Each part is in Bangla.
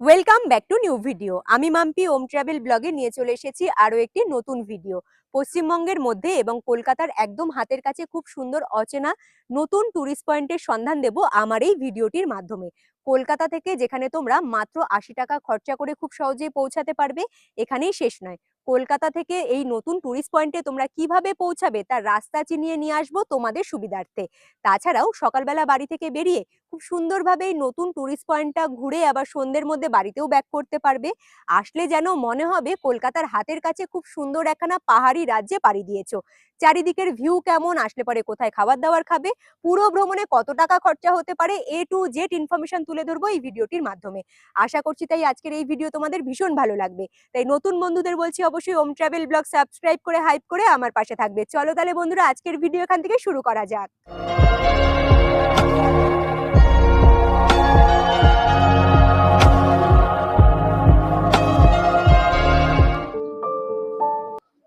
Welcome back to new video আমি মাম্পি ওম ট্রাভেল ব্লগে নিয়ে চলে এসেছি আরও একটি নতুন ভিডিও পশ্চিমবঙ্গের মধ্যে এবং কলকাতার একদম হাতের কাছে খুব সুন্দর, অচেনা, নতুন টুরিস্ট পয়েন্টের সন্ধান দেব আমার এই ভিডিওটির মাধ্যমে। কলকাতা থেকে যেখানে তোমরা মাত্র আশি টাকা খরচা করে খুব সহজেই পৌঁছাতে পারবে, এখানেই শেষ নয়। কলকাতা থেকে এই নতুন টুরিস্ট পয়েন্টে তোমরা কীভাবে পৌঁছাবে তার রাস্তা চিনিয়ে নিয়ে আসব তোমাদের সুবিধার্থে। তাছাড়াও সকালবেলা বাড়ি থেকে বেরিয়ে খুব সুন্দরভাবে এই নতুন টুরিস্ট পয়েন্টটা ঘুরে আবার সন্ধ্যের মধ্যে বাড়িতেও ব্যাক করতে পারবে। আসলে যেন মনে হবে কলকাতার হাতের কাছে খুব সুন্দর একখানা পাহাড়ি রাজ্যে পাড়ি দিয়েছ। চারিদিকের ভিউ কেমন? আসলে পরে কোথায় খাবার দাবার খাবে? পুরো ভ্রমণে কত টাকা খরচা হতে পারে? এ টু জেড ইনফরমেশন তুলে ধরবো এই ভিডিওটির মাধ্যমে। আশা করছি তাই আজকের এই ভিডিও তোমাদের ভীষণ ভালো লাগবে। তাই নতুন বন্ধুদের বলছি অবশ্যই ওম ট্রাভেল ব্লগ সাবস্ক্রাইব করে হাইপ করে আমার পাশে থাকবে। চলো তাহলে বন্ধুরা, আজকের ভিডিও এখান থেকে শুরু করা যাক।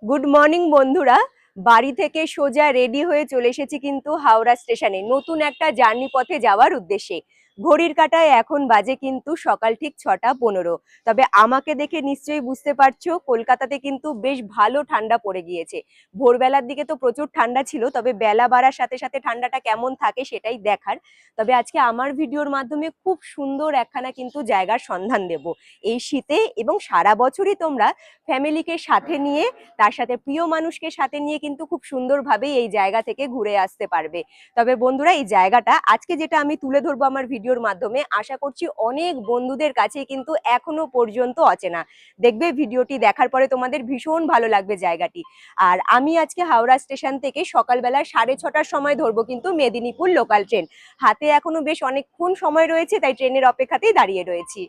গুড মর্নিং বন্ধুরা। বাড়ি থেকে সোজা রেডি হয়ে চলে এসেছি কিন্তু হাওড়া স্টেশনে। নতুন একটা জার্নি পথে যাওয়ার উদ্দেশ্যে। ঘড়ির কাটায় এখন বাজে কিন্তু সকাল ঠিক ছটা পনেরো। তবে আমাকে দেখে নিশ্চয়ই বুঝতে পারছ, কলকাতাতে কিন্তু বেশ ভালো ঠান্ডা পড়ে গিয়েছে। ভোরবেলার দিকে তো প্রচুর ঠান্ডা ছিল, তবে বেলা বাড়ার সাথে সাথে ঠান্ডাটা কেমন থাকে সেটাই দেখার। তবে আজকে আমার ভিডিওর মাধ্যমে খুব সুন্দর একখানা কিন্তু জায়গার সন্ধান দেব। এই শীতে এবং সারা বছরই তোমরা ফ্যামিলিকে সাথে নিয়ে, তার সাথে প্রিয় মানুষকে সাথে নিয়ে কিন্তু খুব সুন্দরভাবে এই জায়গা থেকে ঘুরে আসতে পারবে। তবে বন্ধুরা, এই জায়গাটা আজকে যেটা আমি তুলে ধরবো আমার ভিডিওর মাধ্যমে আশা করছি অনেক বন্ধুদের কাছে কিন্তু এখনও পর্যন্ত অচেনা। দেখবে ভিডিওটি দেখার পরে তোমাদের ভীষণ ভালো লাগবে জায়গাটি। আর আমি আজকে হাওড়া স্টেশন থেকে সকালবেলা সাড়ে ছটার সময় ধরবো কিন্তু মেদিনীপুর লোকাল ট্রেন। হাতে এখনও বেশ অনেকক্ষণ সময় রয়েছে, তাই ট্রেনের অপেক্ষাতেই দাঁড়িয়ে রয়েছি।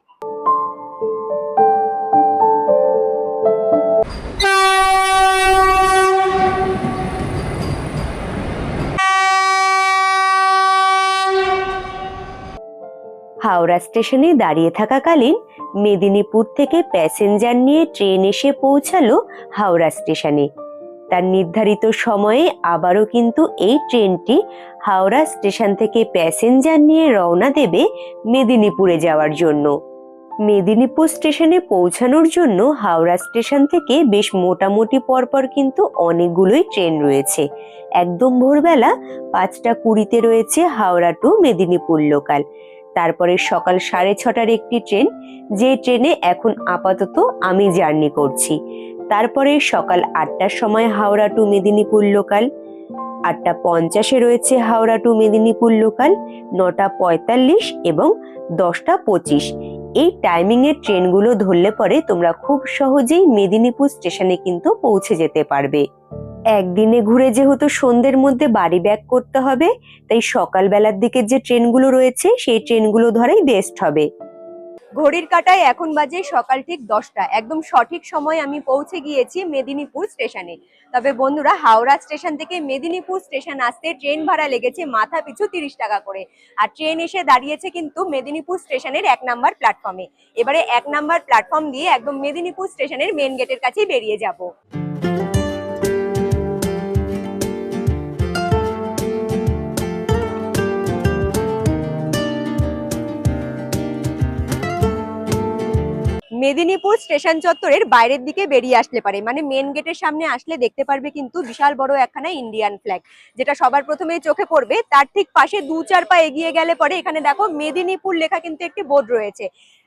হাওড়া স্টেশনে দাঁড়িয়ে থাকাকালীন মেদিনীপুর থেকে প্যাসেঞ্জার নিয়ে ট্রেন এসে পৌঁছালো হাওড়া স্টেশনে। তার নির্ধারিত সময়ে আবারও কিন্তু এই ট্রেনটি হাওড়া স্টেশন থেকে প্যাসেঞ্জার নিয়ে রওনা দেবে মেদিনীপুরে যাওয়ার জন্য। মেদিনীপুর স্টেশনে পৌঁছানোর জন্য হাওড়া স্টেশন থেকে বেশ মোটামুটি পরপর কিন্তু অনেকগুলোই ট্রেন রয়েছে। একদম ভোরবেলা পাঁচটা কুড়িতে রয়েছে হাওড়া টু মেদিনীপুর লোকাল। তারপরে সকাল সাড়ে ছটার একটি ট্রেন, যে ট্রেনে এখন আপাতত আমি জার্নি করছি। তারপরে সকাল আটটার সময় হাওড়া টু মেদিনীপুর লোকাল, আটটা পঞ্চাশে রয়েছে হাওড়া টু মেদিনীপুর লোকাল, নটা পঁয়তাল্লিশ এবং দশটা পঁচিশ। এই টাইমিং এর ট্রেনগুলো ধরলে পরে তোমরা খুব সহজেই মেদিনীপুর স্টেশনে কিন্তু পৌঁছে যেতে পারবে। একদিনে ঘুরে যেহেতু সন্ধ্যের মধ্যে বাড়ি ব্যাক করতে হবে, তাই সকালবেলার দিকে যে ট্রেনগুলো রয়েছে, সেই ট্রেনগুলো ধরাই বেস্ট হবে। ঘড়ির কাটায় এখন বাজে সকাল ঠিক দশটা। একদম সঠিক সময় আমি পৌঁছে গিয়েছি মেদিনীপুর স্টেশনে। তবে বন্ধুরা, হাওড়া স্টেশন থেকে মেদিনীপুর স্টেশন আসতে ট্রেন ভাড়া লেগেছে মাথা পিছু তিরিশ টাকা করে। আর ট্রেন এসে দাঁড়িয়েছে কিন্তু মেদিনীপুর স্টেশনের এক নাম্বার প্ল্যাটফর্মে এবারে এক নাম্বার প্ল্যাটফর্ম দিয়ে একদম মেদিনীপুর স্টেশনের মেন গেটের কাছেই বেরিয়ে যাব। মেদিনীপুর স্টেশন চত্বরের বাইরের দিকে বেরিয়ে আসলে পারে। মানে মেন গেটের সামনে আসলে দেখতে পারবে কিন্তু বিশাল বড় একখানা ইন্ডিয়ান ফ্ল্যাগ যেটা সবার প্রথমে চোখে পড়বে। তার ঠিক পাশে দু চার পা এগিয়ে গেলে পরে এখানে দেখো মেদিনীপুর লেখা কিন্তু একটি বোর্ড রয়েছে।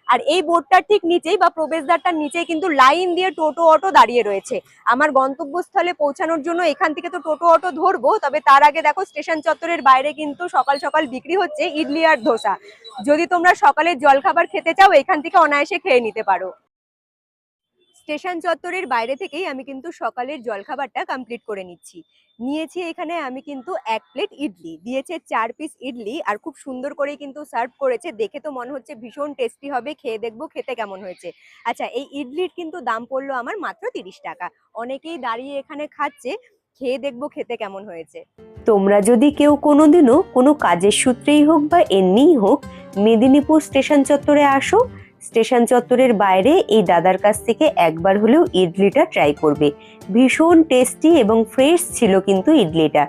আর এই বোর্ডটার ঠিক নিচেই বা প্রবেশদ্বারটার নিচেই কিন্তু লাইন দিয়ে টোটো অটো দাঁড়িয়ে রয়েছে। আমার গন্তব্যস্থলে পৌঁছানোর জন্য এখান থেকে তো টোটো অটো ধরবো, তবে তার আগে দেখো স্টেশন চত্বরের বাইরে কিন্তু সকাল সকাল বিক্রি হচ্ছে ইডলি আর ধোসা। যদি তোমরা সকালের জলখাবার খেতে চাও, এখান থেকে অনায়াসে খেয়ে নিতে পারো। স্টেশন চত্বরের বাইরে থেকেই আমি কিন্তু সকালের জলখাবারটা কমপ্লিট করে নিচ্ছি। নিয়েছি এখানে আমি কিন্তু এক প্লেট ইডলি, দিয়েছে চার পিস ইডলি আর খুব সুন্দর করে কিন্তু সার্ভ করেছে। দেখে তো মনে হচ্ছে ভীষণ টেস্টি হবে, খেয়ে দেখব, খেতে কেমন হয়েছে। আচ্ছা এই ইডলির কিন্তু দাম পড়ল আমার মাত্র তিরিশ টাকা। অনেকেই দাঁড়িয়ে এখানে খাচ্ছে, খেয়ে দেখব, খেতে কেমন হয়েছে। তোমরা যদি কেউ কোনোদিনও কোনো কাজের সূত্রেই হোক বা এমনিই হোক, মেদিনীপুর স্টেশন চত্বরে আসো স্টেশন চত্বরের বাইরে এই দাদার কাছ থেকে একবার হলেও ইডলিটা ট্রাই করবে। ভীষণ টেস্টি এবং ফ্রেশ ছিল কিন্তু ইডলিটা।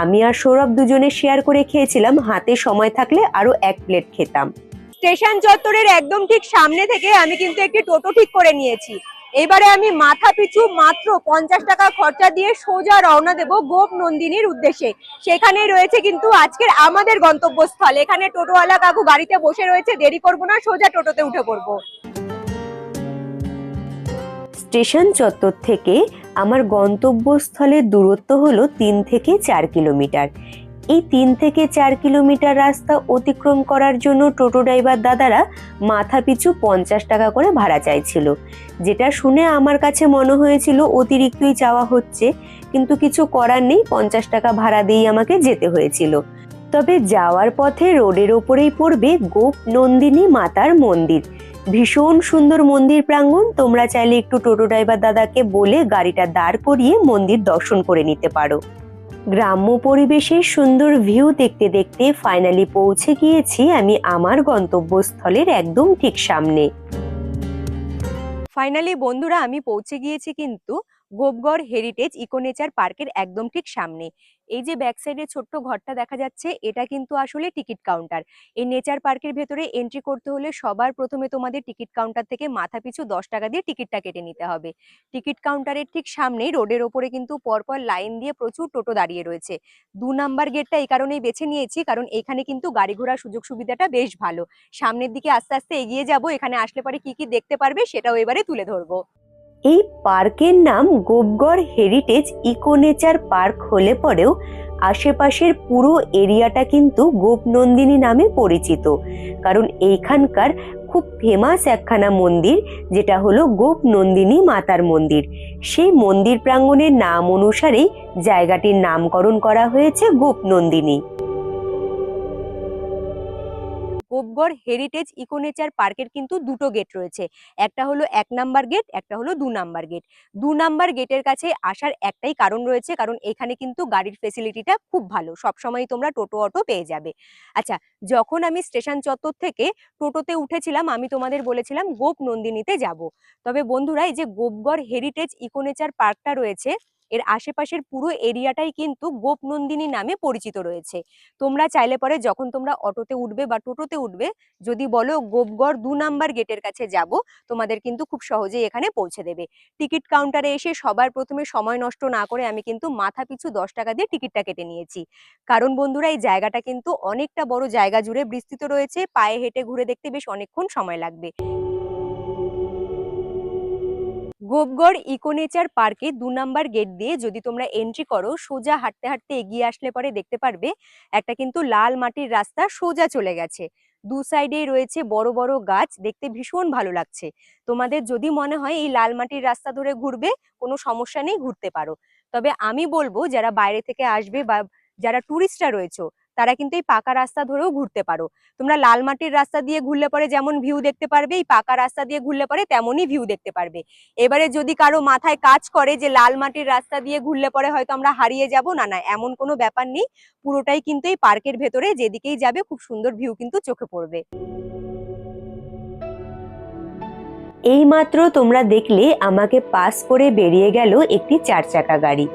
আমি আর সৌরভ দুজনে শেয়ার করে খেয়েছিলাম, হাতে সময় থাকলে আরও এক প্লেট খেতাম। স্টেশন চত্বরের একদম ঠিক সামনে থেকে আমি কিন্তু একটি টোটো ঠিক করে নিয়েছি। এবারে আমি মাথা পিছু মাত্র পঞ্চাশ টাকা খরচা দিয়ে সোজা রওনা দেব গোপ নন্দিনীর উদ্দেশ্যে। সেখানেই রয়েছে কিন্তু আজকের আমাদের গন্তব্যস্থল। এখানে টোটোওয়ালা কাকু গাড়িতে বসে রয়েছে, দেরি করব না, সোজা টোটোতে উঠে পড়ব। স্টেশন চত্বর থেকে আমার গন্তব্যস্থলের দূরত্ব হলো তিন থেকে চার কিলোমিটার। এই তিন থেকে চার কিলোমিটার রাস্তা অতিক্রম করার জন্য টোটো ড্রাইভার দাদারা মাথা পিছু পঞ্চাশ টাকা করে ভাড়া চাইছিল। যেটা শুনে আমার কাছে মনে হয়েছিল অতিরিক্তই চাওয়া হচ্ছে, কিন্তু কিছু করার নেই, পঞ্চাশ টাকা ভাড়া দিয়েই আমাকে যেতে হয়েছিল। তবে যাওয়ার পথে রোডের ওপরেই পড়বে গোপ নন্দিনী মাতার মন্দির। ভীষণ সুন্দর মন্দির প্রাঙ্গণ, তোমরা চাইলে একটু টোটো ড্রাইভার দাদাকে বলে গাড়িটা দাঁড় করিয়ে মন্দির দর্শন করে নিতে পারো। গ্রাম্য পরিবেশের সুন্দর ভিউ দেখতে দেখতে ফাইনালি পৌঁছে গিয়েছি আমি আমার গন্তব্যস্থলের একদম ঠিক সামনে। ফাইনালি বন্ধুরা আমি পৌঁছে গিয়েছি কিন্তু গোপগড় হেরিটেজ ইকোনেচার পার্কের একদম ঠিক সামনে। এই যে ব্যাক সাইডে ছোট্ট ঘরটা দেখা যাচ্ছে, এটা কিন্তু আসলে টিকিট কাউন্টার এই নেচার পার্কের ভেতরে এন্ট্রি করতে হলে সবার প্রথমে তোমাদের টিকিট কাউন্টার থেকে মাথা পিছু দশ টাকা দিয়ে টিকিটটা কেটে নিতে হবে। টিকিট কাউন্টারের ঠিক সামনেই রোডের ওপরে কিন্তু পরপর লাইন দিয়ে প্রচুর টোটো দাঁড়িয়ে রয়েছে। দু নাম্বার গেটটা এই কারণেই বেছে নিয়েছি, কারণ এখানে কিন্তু গাড়ি ঘোড়ার সুযোগ সুবিধাটা বেশ ভালো। সামনের দিকে আস্তে আস্তে এগিয়ে যাব, এখানে আসলে পরে কি কি দেখতে পারবে সেটাও এবারে তুলে ধরবো। এই পার্কের নাম গোপগড় হেরিটেজ ইকোনেচার পার্ক হলে পরেও আশেপাশের পুরো এরিয়াটা কিন্তু গোপনন্দিনী নামে পরিচিত। কারণ এইখানকার খুব ফেমাস একখানা মন্দির, যেটা হলো গোপনন্দিনী মাতার মন্দির। সেই মন্দির প্রাঙ্গণের নাম অনুসারেই জায়গাটির নামকরণ করা হয়েছে গোপনন্দিনী। গোপগড় হেরিটেজ ইকোনেচার পার্কের কিন্তু দুটো গেট রয়েছে। একটা হলো এক নাম্বার গেট একটা হলো দু নাম্বার গেট দু নাম্বার গেটের কাছে আসার একটাই কারণ রয়েছে, কারণ এখানে কিন্তু গাড়ির ফেসিলিটিটা খুব ভালো। সবসময় তোমরা টোটো, অটো পেয়ে যাবে। আচ্ছা যখন আমি স্টেশন চত্বর থেকে টোটোতে উঠেছিলাম, আমি তোমাদের বলেছিলাম গোপ নন্দিনীতে যাব। তবে বন্ধুরা, এই যে গোপগড় হেরিটেজ ইকোনেচার পার্কটা রয়েছে এর আশেপাশের পুরো এরিয়াটাই কিন্তু গোপনন্দিনী নামে পরিচিত রয়েছে। তোমরা চাইলে পরে যখন তোমরা অটোতে উঠবে বা টোটোতে উঠবে, যদি বলো গোপগড় দু নাম্বার গেটের কাছে যাব, তোমাদের কিন্তু খুব সহজেই এখানে পৌঁছে দেবে। টিকিট কাউন্টারে এসে সবার প্রথমে সময় নষ্ট না করে আমি কিন্তু মাথা পিছু দশ টাকা দিয়ে টিকিটটা কেটে নিয়েছি। কারণ বন্ধুরা, এই জায়গাটা কিন্তু অনেকটা বড় জায়গা জুড়ে বিস্তৃত রয়েছে, পায়ে হেঁটে ঘুরে দেখতে বেশ অনেকক্ষণ সময় লাগবে। গোপগড় ইকোনেচার পার্কে দু নাম্বার গেট দিয়ে যদি তোমরা এন্ট্রি করো, সোজা হাঁটতে হাঁটতে এগিয়ে আসলে পরে দেখতে পারবে একটা কিন্তু লাল মাটির রাস্তা সোজা চলে গেছে। দু সাইডেই রয়েছে বড় বড় গাছ, দেখতে ভীষণ ভালো লাগছে। তোমাদের যদি মনে হয় এই লাল মাটির রাস্তা ধরে ঘুরবে, কোনো সমস্যা নেই, ঘুরতে পারো। তবে আমি বলব, যারা বাইরে থেকে আসবে বা যারা টুরিস্টরা রয়েছে তারা কিন্তু এই পাকা রাস্তা ধরেও ঘুরতে পারো। তোমরা লাল মাটির রাস্তা দিয়ে ঘুরলে পরে যেমন ভিউ দেখতে পারবে, এই পাকা রাস্তা দিয়ে ঘুরলে পরে তেমনই ভিউ দেখতে পারবে। এবারে যদি কারও মাথায় কাজ করে যে লাল মাটির রাস্তা দিয়ে ঘুরলে পরে হয়তো আমরা হারিয়ে যাব, না না, এমন কোনো ব্যাপার নেই। পুরোটাই কিন্তু এই পার্কের ভেতরে যেদিকেই যাবে খুব সুন্দর ভিউ কিন্তু চোখে পড়বে। এইমাত্র তোমরা দেখলে আমাকে পাস করে বেরিয়ে গেল একটি চার চাকা গাড়ি।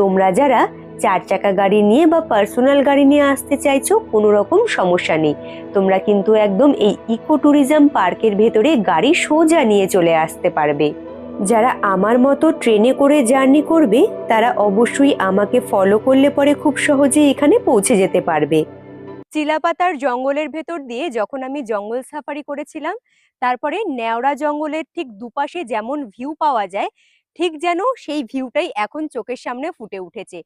তোমরা যারা চার চাকা গাড়ি নিয়ে বা পার্সোনাল গাড়ি নিয়ে আসতে চাইছো, কোনো রকম সমস্যা নেই। তোমরা কিন্তু একদম এই ইকো ট্যুরিজম পার্কের ভেতরে গাড়ি সোজা নিয়ে চলে আসতে পারবে। যারা আমার মতো ট্রেনে করে জার্নি করবে, তারা অবশ্যই আমাকে ফলো করলে পরে খুব সহজে এখানে পৌঁছে যেতে পারবে। চিলাপাতার জঙ্গলের ভেতর দিয়ে যখন আমি জঙ্গল সাফারি করেছিলাম, তারপরে নেওড়া জঙ্গলের ঠিক দুপাশে যেমন ভিউ পাওয়া যায়, ঠিক যেন সেই ভিউটাই এখন চোখের সামনে ফুটে উঠেছে।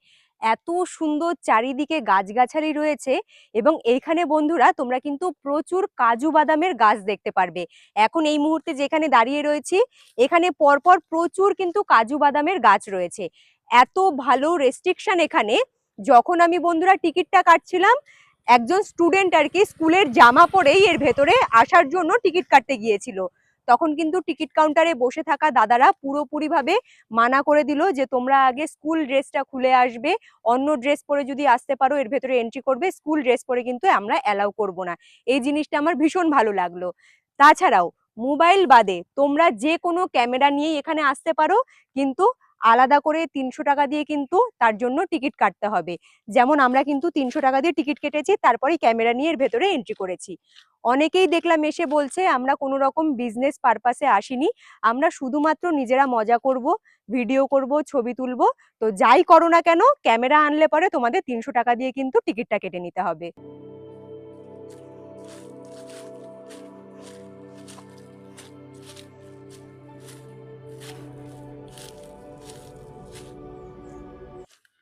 এত সুন্দর চারিদিকে গাছগাছালি রয়েছে এবং এইখানে বন্ধুরা তোমরা কিন্তু প্রচুর কাজু বাদামের গাছ দেখতে পারবে। এখন এই মুহূর্তে যেখানে দাঁড়িয়ে রয়েছি, এখানে পরপর প্রচুর কিন্তু কাজু বাদামের গাছ রয়েছে। এত ভালো রেস্ট্রিকশন এখানে। যখন আমি বন্ধুরা টিকিটটা কাটছিলাম, একজন স্টুডেন্ট আর কি স্কুলের জামা পরেই এর ভেতরে আসার জন্য টিকিট কাটতে গিয়েছিল। তখন কিন্তু টিকিট কাউন্টারে বসে থাকা দাদারা পুরোপুরিভাবে মানা করে দিল যে, তোমরা আগে স্কুল ড্রেসটা খুলে আসবে, অন্য ড্রেস পরে যদি আসতে পারো, এর ভেতরে এন্ট্রি করবে স্কুল ড্রেস পরে কিন্তু আমরা অ্যালাউ করব না। এই জিনিসটা আমার ভীষণ ভালো লাগল। তাছাড়াও মোবাইল বাদে তোমরা যে কোনো ক্যামেরা নিয়ে এখানে আসতে পারো, কিন্তু আলাদা করে তিনশো টাকা দিয়ে কিন্তু তার জন্য টিকিট কাটতে হবে। যেমন আমরা কিন্তু তিনশো টাকা দিয়ে টিকিট কেটেছি তারপরে ক্যামেরা নিয়ে এর ভেতরে এন্ট্রি করেছি। অনেকেই দেখলাম এসে বলছে, আমরা কোনো রকম বিজনেস পারপাসে আসিনি। আমরা শুধুমাত্র নিজেরা মজা করব ভিডিও করব, ছবি তুলবো। তো যাই করো না কেন, ক্যামেরা আনলে পরে তোমাদের তিনশো টাকা দিয়ে কিন্তু টিকিটটা কেটে নিতে হবে।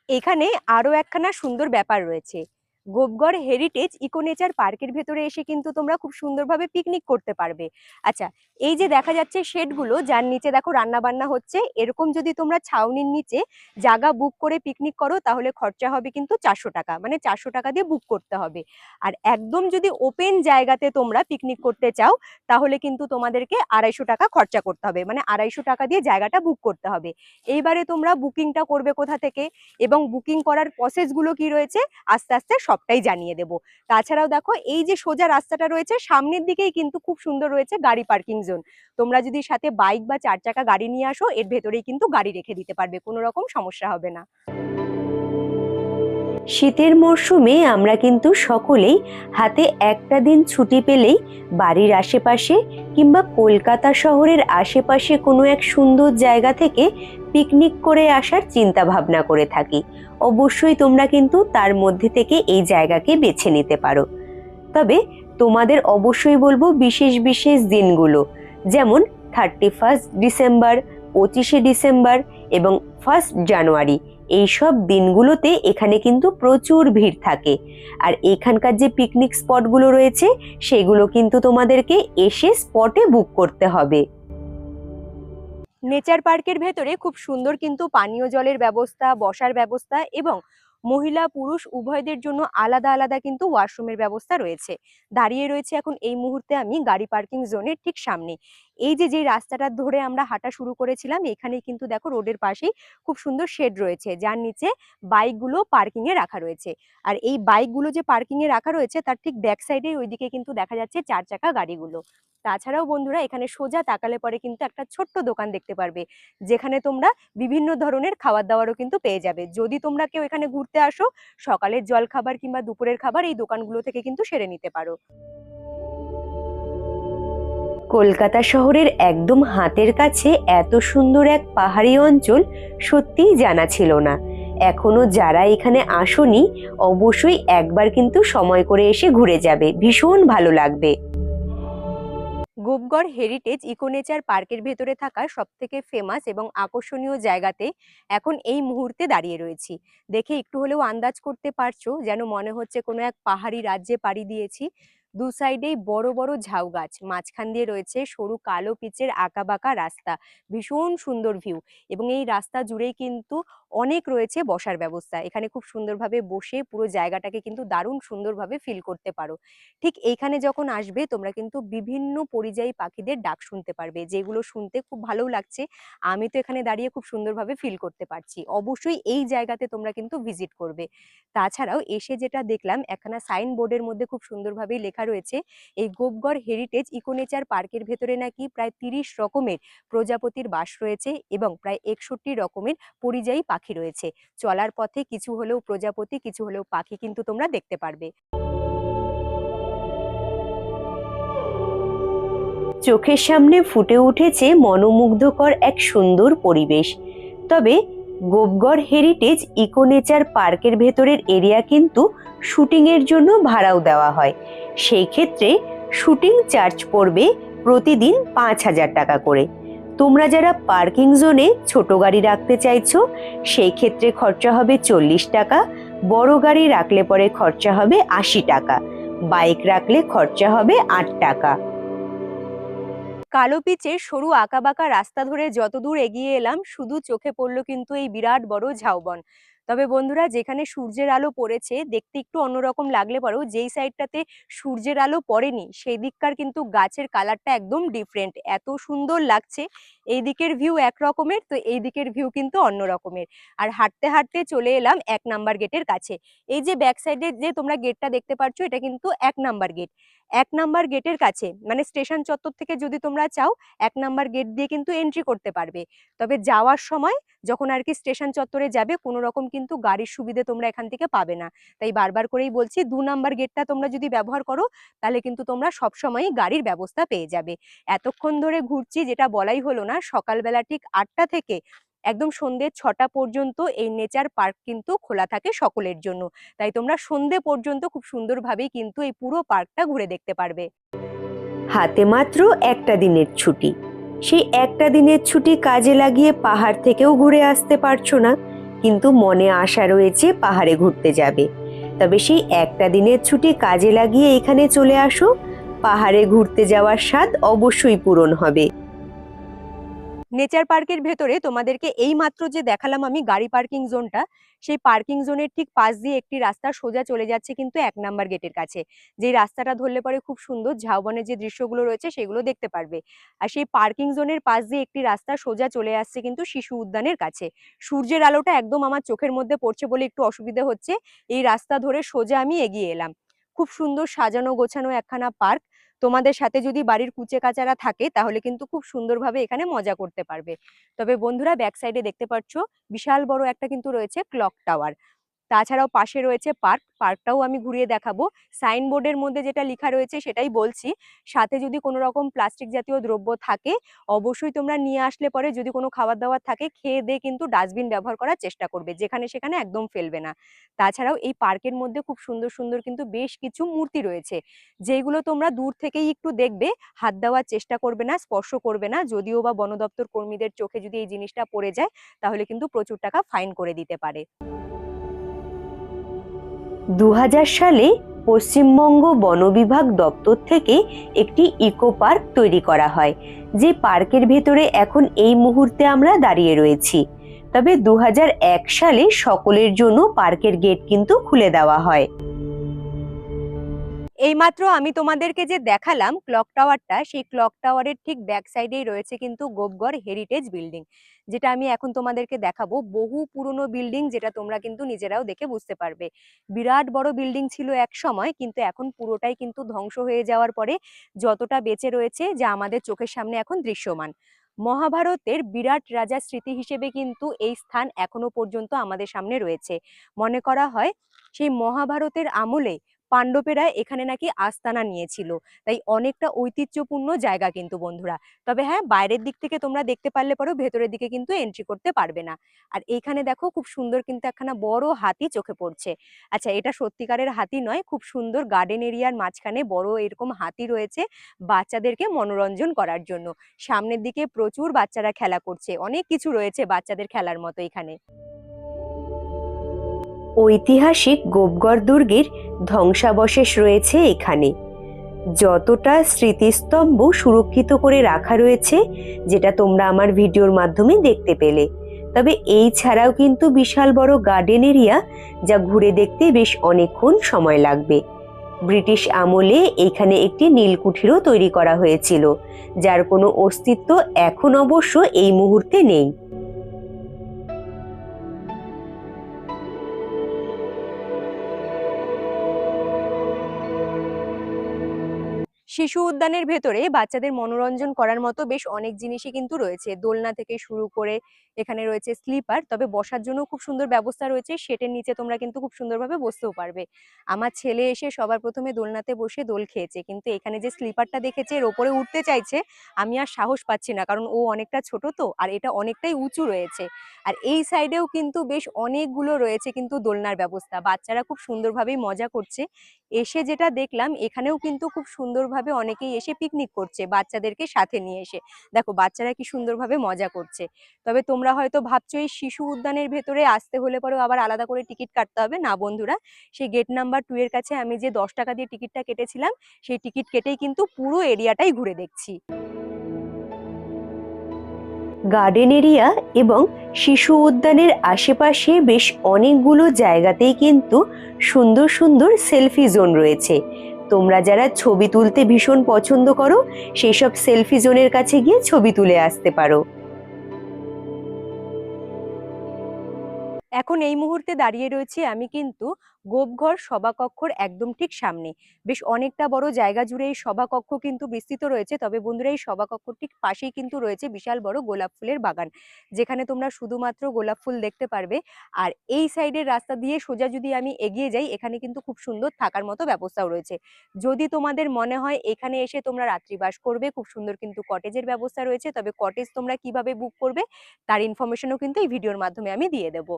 এখানে আরও একখানা সুন্দর ব্যাপার রয়েছে। গোপগড় হেরিটেজ ইকোনেচার পার্কের ভেতরে এসে কিন্তু তোমরা খুব সুন্দরভাবে পিকনিক করতে পারবে। আচ্ছা এই যে দেখা যাচ্ছে শেডগুলো যার নিচে দেখো রান্না বান্না হচ্ছে, এরকম যদি তোমরা ছাউনির নিচে জায়গা বুক করে পিকনিক করো, তাহলে খরচা হবে কিন্তু চারশো টাকা মানে চারশো টাকা দিয়ে বুক করতে হবে। আর একদম যদি ওপেন জায়গাতে তোমরা পিকনিক করতে চাও, তাহলে কিন্তু তোমাদেরকে আড়াইশো টাকা খরচা করতে হবে মানে আড়াইশো টাকা দিয়ে জায়গাটা বুক করতে হবে। এইবারে তোমরা বুকিংটা করবে কোথা থেকে? এবং বুকিং করার প্রসেসগুলো কি রয়েছে? আস্তে আস্তে সবটাই জানিয়ে দেবো। তাছাড়াও দেখো, এই যে সোজা রাস্তাটা রয়েছে, সামনের দিকেই কিন্তু খুব সুন্দর রয়েছে গাড়ি পার্কিং জোন। তোমরা যদি সাথে বাইক বা চার চাকা গাড়ি নিয়ে আসো, এর ভেতরেই কিন্তু গাড়ি রেখে দিতে পারবে, কোনো রকম সমস্যা হবে না। শীতের মরশুমে আমরা কিন্তু সকলেই হাতে একটা দিন ছুটি পেলেই বাড়ির আশেপাশে কিংবা কলকাতা শহরের আশেপাশে কোনো এক সুন্দর জায়গা থেকে পিকনিক করে আসার চিন্তা ভাবনা করে থাকি। অবশ্যই তোমরা কিন্তু তার মধ্যে থেকে এই জায়গাকে বেছে নিতে পারো। তবে তোমাদের অবশ্যই বলব বিশেষ বিশেষ দিনগুলো, যেমন থার্টি ফার্স্ট ডিসেম্বর, পঁচিশে ডিসেম্বর এবং ফার্স্ট জানুয়ারি। এই সব দিনগুলোতে এখানে কিন্তু প্রচুর ভিড় থাকে। আর এখানকার যে পিকনিক স্পটগুলো রয়েছে, সেগুলো কিন্তু তোমাদেরকে এসে স্পটে বুক করতে হবে। নেচার পার্কের ভেতরে খুব সুন্দর কিন্তু পানীয় জলের ব্যবস্থা, বসার ব্যবস্থা এবং মহিলা পুরুষ উভয়দের জন্য আলাদা আলাদা কিন্তু ওয়াশরুমের ব্যবস্থা রয়েছে। দাঁড়িয়ে রয়েছে এখন এই মুহূর্তে আমি গাড়ি পার্কিং জোনের ঠিক সামনে। এই যে যে রাস্তাটা ধরে আমরা হাঁটা শুরু করেছিলাম এখানে কিন্তু দেখো রোডের পাশেই খুব সুন্দর শেড রয়েছে, যার নিচে বাইকগুলো পার্কিং এ রাখা রয়েছে। আর এই বাইকগুলো যে পার্কিং এ রাখা রয়েছে, তার ঠিক ব্যাক সাইডে ওইদিকে কিন্তু দেখা যাচ্ছে চার চাকা গাড়িগুলো। তাছাড়াও বন্ধুরা, এখানে সোজা তাকালে পরে কিন্তু একটা ছোট্ট দোকান দেখতে পারবে, যেখানে তোমরা বিভিন্ন ধরনের খাবার দাবারও কিন্তু পেয়ে যাবে। যদি তোমরা কেউ এখানে ঘুরতে আসো, সকালের জল খাবার কিংবা দুপুরের খাবার এই দোকানগুলো থেকে কিন্তু সেরে নিতে পারো। কলকাতা শহরের একদম হাতের কাছে এত সুন্দর এক পাহাড়ি অঞ্চল সত্যিই জানা ছিল না। এখনও যারা এখানে আসোনি, অবশ্যই একবার কিন্তু সময় করে এসে ঘুরে যাবে। ভীষণ ভালো লাগবে। গোপগড় হেরিটেজ ইকোনেচার পার্কের ভেতরে থাকা সব থেকে ফেমাস এবং আকর্ষণীয় জায়গাতে এখন এই মুহূর্তে দাঁড়িয়ে রয়েছি। দেখে একটু হলেও আন্দাজ করতে পারছ যেন মনে হচ্ছে কোনো এক পাহাড়ি রাজ্যে পাড়ি দিয়েছি। দু সাইডেই বড় বড় ঝাউ গাছ। মাঝখান দিয়ে রয়েছে সরু কালো পিচের আঁকা বাঁকা রাস্তা। ভীষণ সুন্দর ভিউ এবং এই রাস্তা জুড়েই কিন্তু অনেক রয়েছে বসার ব্যবস্থা। এখানে খুব সুন্দরভাবে বসে পুরো জায়গাটাকে কিন্তু দারুণ সুন্দরভাবে ফিল করতে পারো। ঠিক এইখানে যখন আসবে, তোমরা কিন্তু বিভিন্ন পরিযায়ী পাখিদের ডাক শুনতে পারবে, যেগুলো শুনতে খুব ভালো লাগছে। আমি তো এখানে দাঁড়িয়ে খুব সুন্দরভাবে ফিল করতে পারছি। অবশ্যই এই জায়গাতে তোমরা কিন্তু ভিজিট করবে। তাছাড়াও এসে যেটা দেখলাম, একখানা সাইন বোর্ডের মধ্যে খুব সুন্দরভাবে লেখা রয়েছে, এই গোপগড় হেরিটেজ ইকোনেচার পার্কের ভেতরে নাকি প্রায় তিরিশ রকমের প্রজাপতির বাস রয়েছে এবং প্রায় একষট্টি রকমের পরিযায়ী পাখি রয়েছে। চলার পথে কিছু হলেও প্রজাপতি, কিছু হলেও পাখি কিন্তু তোমরা দেখতে পারবে। চোখের সামনে ফুটে উঠেছে মনোমুগ্ধকর এক সুন্দর পরিবেশ। তবে গোপগড় হেরিটেজ ইকোনেচার পার্কের ভেতরের এরিয়া কিন্তু শুটিংয়ের জন্য ভাড়াও দেওয়া হয়। সেই ক্ষেত্রে শুটিং চার্জ পড়বে প্রতিদিন পাঁচ হাজার টাকা করে। তোমরা যারা পার্কিং জোনে ছোট গাড়ি রাখতে চাইছো, সেই ক্ষেত্রে খরচা হবে চল্লিশ টাকা, বড় গাড়ি রাখলে পরে খরচা হবে আশি টাকা, বাইক রাখলে খরচা হবে আট টাকা। কালো পিচে সরু আঁকাবাঁকা রাস্তা ধরে যতদূর এগিয়ে এলাম, শুধু চোখে পড়ল কিন্তু এই বিরাট বড় ঝাউবন। তবে বন্ধুরা যেখানে সূর্যের আলো পড়েছে দেখতে একটু অন্যরকম লাগলে পরেও যেই সাইডটাতে সূর্যের আলো পড়েনি সেই দিককার কিন্তু গাছের কালারটা একদম ডিফারেন্ট এত সুন্দর লাগছে, এই দিকের ভিউ এক রকমের, তো এই দিকের ভিউ কিন্তু অন্য রকমের। আর হাঁটতে হাঁটতে চলে এলাম এক নাম্বার গেটের কাছে। এই যে ব্যাক সাইডে যে তোমরা গেটটা দেখতে পাচ্ছ এটা কিন্তু এক নাম্বার গেট এক নাম্বার গেটের কাছে মানে স্টেশন চত্বর থেকে যদি তোমরা চাও, এক নাম্বার গেট দিয়ে কিন্তু এন্ট্রি করতে পারবে। তবে যাওয়ার সময় যখন আর কি স্টেশন চত্বরে যাবে, কোনো রকম কিন্তু গাড়ির সুবিধে তোমরা এখান থেকে পাবে না। তাই বারবার করেই বলছি, দু নাম্বার গেটটা তোমরা যদি ব্যবহার করো, তাহলে কিন্তু তোমরা সবসময়ই গাড়ির ব্যবস্থা পেয়ে যাবে। এতক্ষণ ধরে ঘুরছি, যেটা বলাই হলো না, সকালবেলা ঠিক আটটা থেকে একদম সন্ধ্যে ছটা পর্যন্ত এই নেচার পার্ক কিন্তু খোলা থাকে সকলের জন্য। তাই তোমরা সন্ধে পর্যন্ত খুব সুন্দরভাবেই কিন্তু এই পুরো পার্কটা ঘুরে দেখতে পারবে। হাতে মাত্র একটা দিনের ছুটি। সেই একটা দিনের ছুটি কাজে লাগিয়ে পাহাড় থেকেও ঘুরে আসতে পারছ না, কিন্তু মনে আশা রয়েছে পাহাড়ে ঘুরতে যাবে। তবে সেই একটা দিনের ছুটি কাজে লাগিয়ে এখানে চলে আসো, পাহাড়ে ঘুরতে যাওয়ার স্বাদ অবশ্যই পূরণ হবে। নেচার পার্কের ভেতরে তোমাদেরকে এই মাত্র যে দেখালাম আমি গাড়ি পার্কিং জোনটা সেই পার্কিং জোনের ঠিক পাশ দিয়ে একটি রাস্তা সোজা চলে যাচ্ছে কিন্তু এক নাম্বার গেটের কাছে। যেই রাস্তাটা ধরলে পরে খুব সুন্দর ঝাউবনের যে দৃশ্যগুলো রয়েছে সেগুলো দেখতে পারবে। আর সেই পার্কিং জোনের পাশ দিয়ে একটি রাস্তা সোজা চলে আসছে কিন্তু শিশু উদ্যানের কাছে। সূর্যের আলোটা একদম আমার চোখের মধ্যে পড়ছে বলে একটু অসুবিধা হচ্ছে। এই রাস্তা ধরে সোজা আমি এগিয়ে এলাম। খুব সুন্দর সাজানো গোছানো একখানা পার্ক তোমাদের সাথে যদি বাড়ির কুচে কাচারা থাকে, তাহলে কিন্তু খুব সুন্দরভাবে এখানে মজা করতে পারবে। তবে বন্ধুরা ব্যাক সাইডে দেখতে পাচ্ছ, বিশাল বড় একটা কিন্তু রয়েছে ক্লক টাওয়ার তাছাড়াও পাশে রয়েছে পার্ক। পার্কটাও আমি ঘুরিয়ে দেখাবো। সাইনবোর্ডের মধ্যে যেটা লেখা রয়েছে সেটাই বলছি। সাথে যদি কোনো রকম প্লাস্টিক জাতীয় দ্রব্য থাকে, অবশ্যই তোমরা নিয়ে আসলে পরে যদি কোনো খাবার দাবার থাকে, খেয়ে দিয়ে কিন্তু ডাস্টবিন ব্যবহার করার চেষ্টা করবে। যেখানে সেখানে একদম ফেলবে না। তাছাড়াও এই পার্কের মধ্যে খুব সুন্দর সুন্দর কিন্তু বেশ কিছু মূর্তি রয়েছে। যেগুলো তোমরা দূর থেকেই একটু দেখবে, হাত দেওয়ার চেষ্টা করবে না, স্পর্শ করবে না। যদিও বা বন দপ্তর কর্মীদের চোখে যদি এই জিনিসটা পড়ে যায়, তাহলে কিন্তু প্রচুর টাকা ফাইন করে দিতে পারে। দু হাজার সালে পশ্চিমবঙ্গ বন বিভাগ দপ্তর থেকে একটি ইকো পার্ক তৈরি করা হয়, যে পার্কের ভেতরে এখন এই মুহূর্তে আমরা দাঁড়িয়ে রয়েছি। তবে দু হাজার এক সালে সকলের জন্য পার্কের গেট কিন্তু খুলে দেওয়া হয়। এইমাত্র আমি তোমাদেরকে যে দেখালাম ক্লক টাওয়ারটা, সেই ক্লক টাওয়ারের ঠিক ব্যাক সাইডেই রয়েছে কিন্তু গোপগড় হেরিটেজ বিল্ডিং। যেটা আমি এখন তোমাদেরকে দেখাবো, বহু পুরনো বিল্ডিং যেটা তোমরা কিন্তু নিজেরাও দেখে বুঝতে পারবে। বিরাট বড় বিল্ডিং ছিল এক সময়, কিন্তু এখন পুরোটাই কিন্তু ধ্বংস হয়ে যাওয়ার পরে যতটা বেঁচে রয়েছে যা আমাদের চোখের সামনে এখন দৃশ্যমান। মহাভারতের বিরাট রাজার স্মৃতি হিসেবে কিন্তু এই স্থান এখনও পর্যন্ত আমাদের সামনে রয়েছে। মনে করা হয় সেই মহাভারতের আমলে পাণ্ডবেরা এখানে নাকি আস্তানা নিয়েছিল। তাই অনেকটা ঐতিহ্যপূর্ণ জায়গা কিন্তু বন্ধুরা। তবে হ্যাঁ বাইরের দিক থেকে তোমরা দেখতে পারলে পরেও ভেতরের দিকে কিন্তু এন্ট্রি করতে পারবে না। আর এইখানে দেখো খুব সুন্দর কিন্তু একখানা বড় হাতি চোখে পড়ছে। আচ্ছা এটা সত্যিকারের হাতি নয়, খুব সুন্দর গার্ডেন এরিয়ার মাঝখানে বড় এরকম হাতি রয়েছে বাচ্চাদেরকে মনোরঞ্জন করার জন্য। সামনের দিকে প্রচুর বাচ্চারা খেলা করছে, অনেক কিছু রয়েছে বাচ্চাদের খেলার মতো এখানে। ঐতিহাসিক গোপগড় দুর্গের ধ্বংসাবশেষ রয়েছে এখানে। যতটা স্মৃতিস্তম্ভ সুরক্ষিত করে রাখা রয়েছে, যেটা তোমরা আমার ভিডিওর মাধ্যমে দেখতে পেলে। তবে এই ছাড়াও কিন্তু বিশাল বড় গার্ডেন এরিয়া যা ঘুরে দেখতে বেশ অনেকক্ষণ সময় লাগবে। ব্রিটিশ আমলে এখানে একটি নীলকুঠিরও তৈরি করা হয়েছিল, যার কোনো অস্তিত্ব এখন অবশ্য এই মুহূর্তে নেই। শিশু উদ্যানের ভেতরে বাচ্চাদের মনোরঞ্জন করার মতো বেশ অনেক জিনিসই কিন্তু রয়েছে। দোলনা থেকে শুরু করে এখানে রয়েছে স্লিপার, তবে বসার জন্য খুব সুন্দর ব্যবস্থা রয়েছে। সেটের নিচে তোমরা কিন্তু খুব সুন্দরভাবে বসতেও পারবে। আমার ছেলে এসে সবার প্রথমে দোলনাতে বসে দোল খেয়েছে, কিন্তু এখানে যে স্লিপারটা দেখেছে, এর ওপরে উঠতে চাইছে, আমি আর সাহস পাচ্ছি না, কারণ ও অনেকটা ছোট তো, আর এটা অনেকটাই উঁচু রয়েছে। আর এই সাইডেও কিন্তু বেশ অনেকগুলো রয়েছে কিন্তু দোলনার ব্যবস্থা। বাচ্চারা খুব সুন্দরভাবেই মজা করছে। এসে যেটা দেখলাম, এখানেও কিন্তু খুব সুন্দরভাবে অনেকেই এসে পিকনিক করছে বাচ্চাদেরকে সাথে নিয়ে এসে। দেখো, বাচ্চারা কি সুন্দরভাবে মজা করছে। তবে তোমরা হয়তো ভাবছ, এই শিশু উদ্যানের ভেতরে আসতে হলে পরেও আবার আলাদা করে টিকিট কাটতে হবে? না বন্ধুরা, সেই গেট নাম্বার টু এর কাছে আমি যে দশ টাকা দিয়ে টিকিটটা কেটেছিলাম, সেই টিকিট কেটেই কিন্তু পুরো এরিয়াটাই ঘুরে দেখছি। গার্ডেন এরিয়া এবং শিশু উদ্যানের আশেপাশে বেশ অনেকগুলো জায়গাতেই কিন্তু সুন্দর সুন্দর সেলফি জোন রয়েছে। তোমরা যারা ছবি তুলতে ভীষণ পছন্দ করো সেই সব সেলফি জোনের কাছে গিয়ে ছবি তুলে আসতে পারো। এখন এই মুহূর্তে দাঁড়িয়ে রয়েছি আমি কিন্তু গোপঘর, সভাকক্ষর একদম ঠিক সামনে। বেশ অনেকটা বড় জায়গা জুড়ে এই সভাকক্ষ কিন্তু বিস্তৃত রয়েছে। তবে বন্ধুরা, এই সভাকক্ষর ঠিক পাশেই কিন্তু রয়েছে বিশাল বড় গোলাপ ফুলের বাগান, যেখানে তোমরা শুধুমাত্র গোলাপ ফুল দেখতে পারবে। আর এই সাইডের রাস্তা দিয়ে সোজা যদি আমি এগিয়ে যাই, এখানে কিন্তু খুব সুন্দর থাকার মতো ব্যবস্থাও রয়েছে। যদি তোমাদের মনে হয় এখানে এসে তোমরা রাত্রিবাস করবে, খুব সুন্দর কিন্তু কটেজের ব্যবস্থা রয়েছে। তবে কটেজ তোমরা কীভাবে বুক করবে, তার ইনফরমেশনও কিন্তু এই ভিডিওর মাধ্যমে আমি দিয়ে দেবো।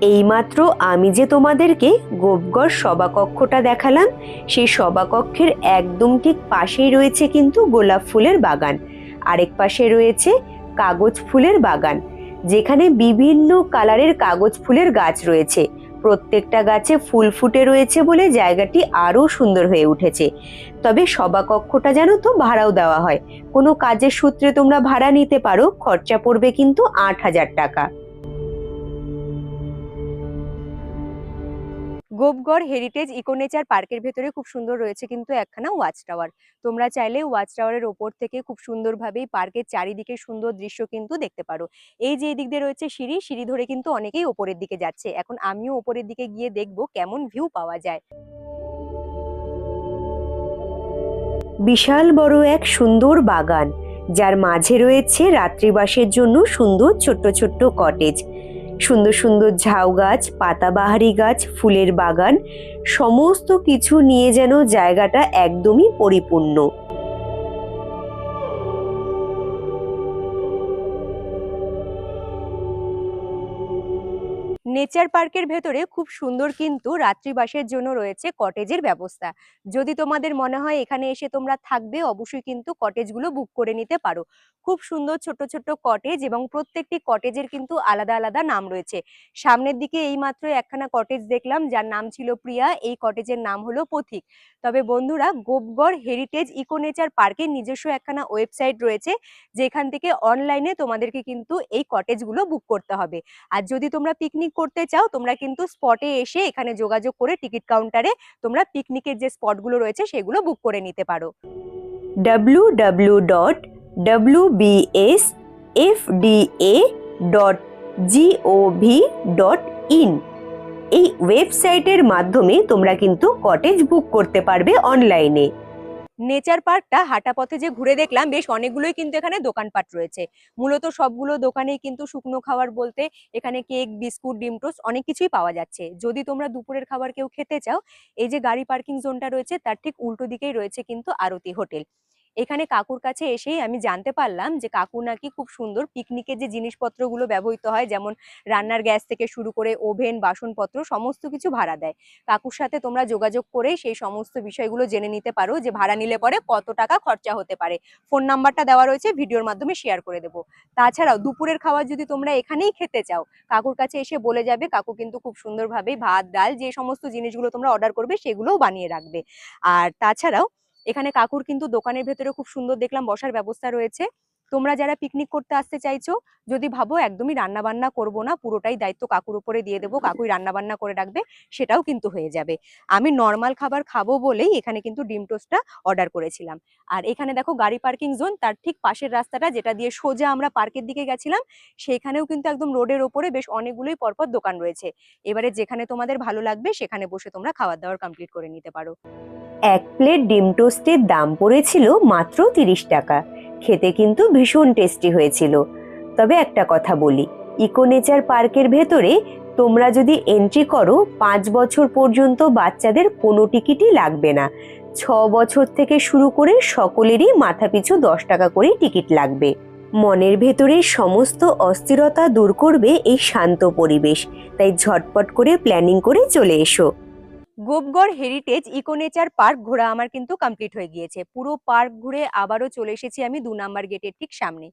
এইমাত্র আমি যে তোমাদেরকে গোপগড় সভাকক্ষটা দেখালাম, সেই সভাকক্ষের একদম ঠিক পাশেই রয়েছে কিন্তু গোলাপ ফুলের বাগান। আরেক পাশে রয়েছে কাগজ ফুলের বাগান, যেখানে বিভিন্ন কালারের কাগজ ফুলের গাছ রয়েছে। প্রত্যেকটা গাছে ফুল ফুটে রয়েছে বলে জায়গাটি আরও সুন্দর হয়ে উঠেছে। তবে সভাকক্ষটা জানো তো ভাড়াও দেওয়া হয়। কোনো কাজের সূত্রে তোমরা ভাড়া নিতে পারো, খরচা পড়বে কিন্তু আট হাজার টাকা। গোপগড় হেরিটেজ ইকোনেচার পার্কের ভেতরে খুব সুন্দর রয়েছে কিন্তু একখানা ওয়াচ টাওয়ার তোমরা চাইলে ওয়াচ টাওয়ারের ওপর থেকে খুব সুন্দরভাবেই পার্কের চারিদিকে সুন্দর দৃশ্য কিন্তু দেখতে পারো। এই যে দিক দিয়ে রয়েছে সিঁড়ি সিঁড়ি ধরে কিন্তু অনেকেই ওপরের দিকে যাচ্ছে। এখন আমিও ওপরের দিকে গিয়ে দেখব কেমন ভিউ পাওয়া যায়। বিশাল বড় এক সুন্দর বাগান, যার মাঝে রয়েছে রাত্রিবাসের জন্য সুন্দর ছোট্ট ছোট্ট কটেজ সুন্দর সুন্দর ঝাউ গাছ, পাতাবাহারি গাছ, ফুলের বাগান, সমস্ত কিছু নিয়ে যেন জায়গাটা একদমই পরিপূর্ণ। নেচার পার্কের ভেতরে খুব সুন্দর কিন্তু রাত্রিবাসের জন্য রয়েছে কটেজের ব্যবস্থা। যদি তোমাদের মনে হয় এখানে এসে তোমরা থাকবে, অবশ্যই কিন্তু কটেজগুলো বুক করে নিতে পারো। খুব সুন্দর ছোট ছোট কটেজ এবং প্রত্যেকটি কটেজের কিন্তু আলাদা আলাদা নাম রয়েছে। সামনের দিকে এই মাত্র একখানা কটেজ দেখলাম, যার নাম ছিল প্রিয়া, এই কটেজের নাম হলো পথিক। তবে বন্ধুরা, গোপগড় হেরিটেজ ইকো ইকোনেচার পার্কের নিজস্ব একখানা ওয়েবসাইট রয়েছে, যেখান থেকে অনলাইনে তোমাদেরকে কিন্তু এই কটেজগুলো বুক করতে হবে। আর যদি তোমরা পিকনিক করতে চাও, তোমরা কিন্তু স্পটে এসে এখানে যোগাযোগ করে টিকিট কাউন্টারে তোমরা পিকনিকের যে স্পটগুলো রয়েছে সেগুলো বুক করে নিতে পারো। W W dot W BS FDA dot gov dot in এই ওয়েবসাইটের মাধ্যমে তোমরা কিন্তু কটেজ বুক করতে পারবে অনলাইনে নেচার পার্কটা হাঁটা পথে যে ঘুরে দেখলাম, বেশ অনেকগুলোই কিন্তু এখানে দোকানপাট রয়েছে। মূলত সবগুলো দোকানেই কিন্তু শুকনো খাবার বলতে এখানে কেক, বিস্কুট, ডিম টোস্ট অনেক কিছুই পাওয়া যাচ্ছে। যদি তোমরা দুপুরের খাবার কেউ খেতে চাও, এই যে গাড়ি পার্কিং জোনটা রয়েছে, তার ঠিক উল্টো দিকেই রয়েছে কিন্তু আরতি হোটেল। এখানে কাকুর কাছে এসেই আমি জানতে পারলাম যে কাকু নাকি খুব সুন্দর পিকনিকের যে জিনিসপত্রগুলো ব্যবহৃত হয়, যেমন রান্নার গ্যাস থেকে শুরু করে ওভেন বাসনপত্র, সমস্ত কিছু ভাড়া দেয়। কাকুর সাথে তোমরা যোগাযোগ করে সেই সমস্ত বিষয়গুলো জেনে নিতে পারো যে ভাড়া নিলে পরে কত টাকা খরচা হতে পারে। ফোন নাম্বারটা দেওয়া রয়েছে, ভিডিওর মাধ্যমে শেয়ার করে দেবো। তাছাড়াও দুপুরের খাবার যদি তোমরা এখানেই খেতে চাও, কাকুর কাছে এসে বলে যাবে কাকু কিন্তু খুব সুন্দরভাবে ভাত, ডাল যে সমস্ত জিনিসগুলো তোমরা অর্ডার করবে সেগুলোও বানিয়ে রাখবে। আর তাছাড়াও এখানে কাকুর কিন্তু দোকানের ভেতরে খুব সুন্দর দেখলাম বসার ব্যবস্থা রয়েছে। তোমরা যারা পিকনিক করতে আসতে চাইছো, যদি ভাবো একদমই রান্না বান্না করব না, পুরোটাই দায়িত্ব কাকুর উপরে দিয়ে দেবো, কাকুই রান্না বান্না করে রাখবে, সেটাও কিন্তু হয়ে যাবে। আমি নর্মাল খাবার খাব বলেই এখানে কিন্তু ডিম টোস্টটা অর্ডার করেছিলাম। আর এখানে দেখো গাড়ি পার্কিং জোন তার ঠিক পাশের রাস্তাটা যেটা দিয়ে সোজা আমরা পার্কের দিকে গেছিলাম, সেখানেও কিন্তু একদম রোডের ওপরে বেশ অনেকগুলোই পরপর দোকান রয়েছে। এবারে যেখানে তোমাদের ভালো লাগবে, সেখানে বসে তোমরা খাবার দাবার কমপ্লিট করে নিতে পারো। এক প্লেট ডিম টোস্টের দাম পড়েছিল মাত্র তিরিশ টাকা। খেতে কিন্তু ভীষণ টেস্টি হয়েছিল। তবে একটা কথা বলি, ইকোনেচার পার্কের ভেতরে তোমরা যদি এন্ট্রি করো, পাঁচ বছর পর্যন্ত বাচ্চাদের কোনো টিকিটই লাগবে না। ছ বছর থেকে শুরু করে সকলেরই মাথাপিছু দশ টাকা করেই টিকিট লাগবে। মনের ভেতরে সমস্ত অস্থিরতা দূর করবে এই শান্ত পরিবেশ। তাই ঝটপট করে প্ল্যানিং করে চলে এসো। গোপগড় হেরিটেজ ইকোনেচার পার্ক ঘোরা আমার কিন্তু কমপ্লিট হয়ে গিয়েছে। পুরো পার্ক ঘুরে আবারও চলে এসেছি আমি দু নাম্বার গেটের ঠিক সামনে।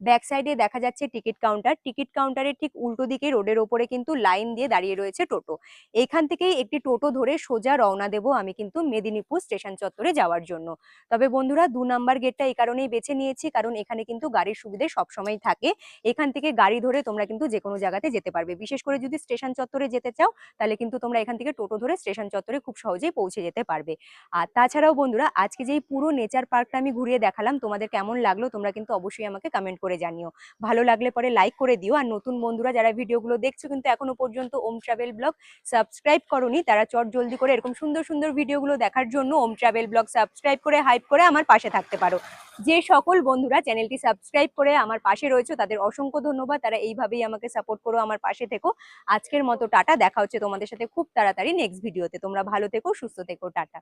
ব্যাক সাইডে দেখা যাচ্ছে টিকিট কাউন্টার। টিকিট কাউন্টারের ঠিক উল্টো দিকে রোডের ওপরে কিন্তু লাইন দিয়ে দাঁড়িয়ে রয়েছে টোটো। এখান থেকেই একটি টোটো ধরে সোজা রওনা দেব আমি কিন্তু মেদিনীপুর স্টেশন চত্বরে যাওয়ার জন্য। তবে বন্ধুরা, দু নাম্বার গেটটা এই কারণেই বেছে নিয়েছি, কারণ এখানে কিন্তু গাড়ির সুবিধে সবসময় থাকে। এখান থেকে গাড়ি ধরে তোমরা কিন্তু যে কোনো জায়গাতে যেতে পারবে। বিশেষ করে যদি স্টেশন চত্বরে যেতে চাও, তাহলে কিন্তু তোমরা এখান থেকে টোটো ধরে স্টেশন চত্বরে খুব সহজেই পৌঁছে যেতে পারবে। আর তাছাড়াও বন্ধুরা, আজকে যেই পুরো নেচার পার্কটা আমি ঘুরিয়ে দেখালাম, তোমাদের কেমন লাগল তোমরা কিন্তু অবশ্যই আমাকে কমেন্ট করে জানিও। ভালো লাগলে পরে লাইক করে দিও। আর নতুন বন্ধুরা যারা ভিডিওগুলো দেখছ কিন্তু এখনও পর্যন্ত ওম ট্রাভেল ব্লগ সাবস্ক্রাইব করনি, তারা চট জলদি করে এরকম সুন্দর সুন্দর ভিডিওগুলো দেখার জন্য ওম ট্রাভেল ব্লগ সাবস্ক্রাইব করে হাইপ করে আমার পাশে থাকতে পারো। যে সকল বন্ধুরা চ্যানেলটি সাবস্ক্রাইব করে আমার পাশে রয়েছে, তাদের অসংখ্য ধন্যবাদ। তারা এইভাবেই আমাকে সাপোর্ট করো, আমার পাশে থেকো। আজকের মতো টাটা। দেখা হচ্ছে তোমাদের সাথে খুব তাড়াতাড়ি নেক্সট ভিডিওতে। তোমরা ভালো থেকো, সুস্থ থেকো। টাটা।